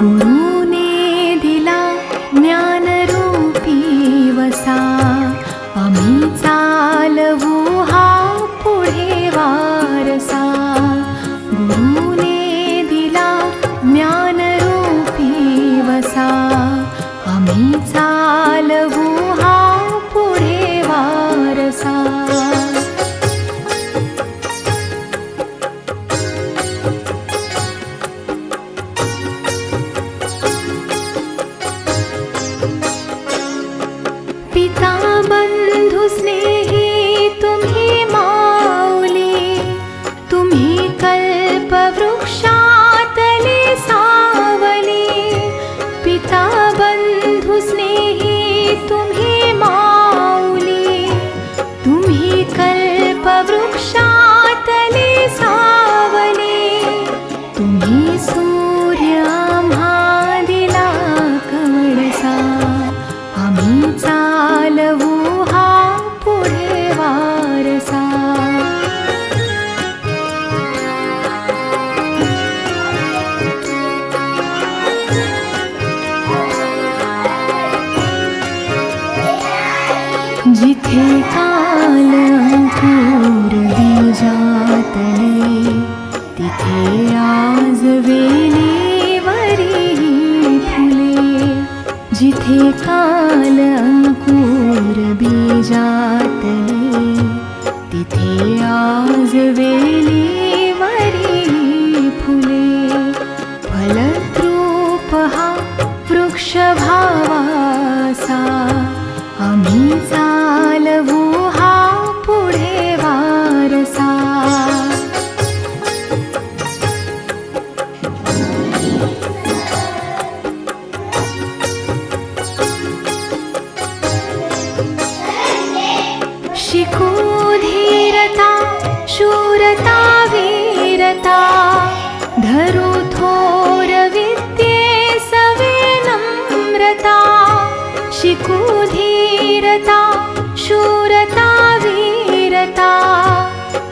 गुरुने दिला ज्ञान बन्धु स्ने जिथे काल अंकुर बीजातले तिथे आज वेलीवरी फुले. जिथे काल अंकुर जात तिथे आज वेलीवरी फुले. फलद्रूप हा वृक्ष भावासा शिकू धीरता शूरता वीरता। धरू थोर विद्ये सवे नम्रता। शिकू धीरता शूरता वीरता।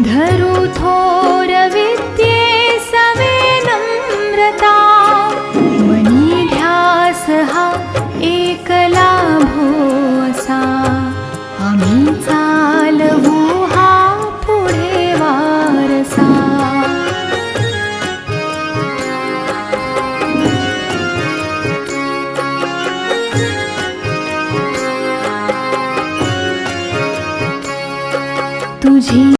धरू थोर विद्ये सवे नम्रता। मनी ध्यास हा एकला भोसा आम्ही चालवू हा पुढे वारसा. तुझी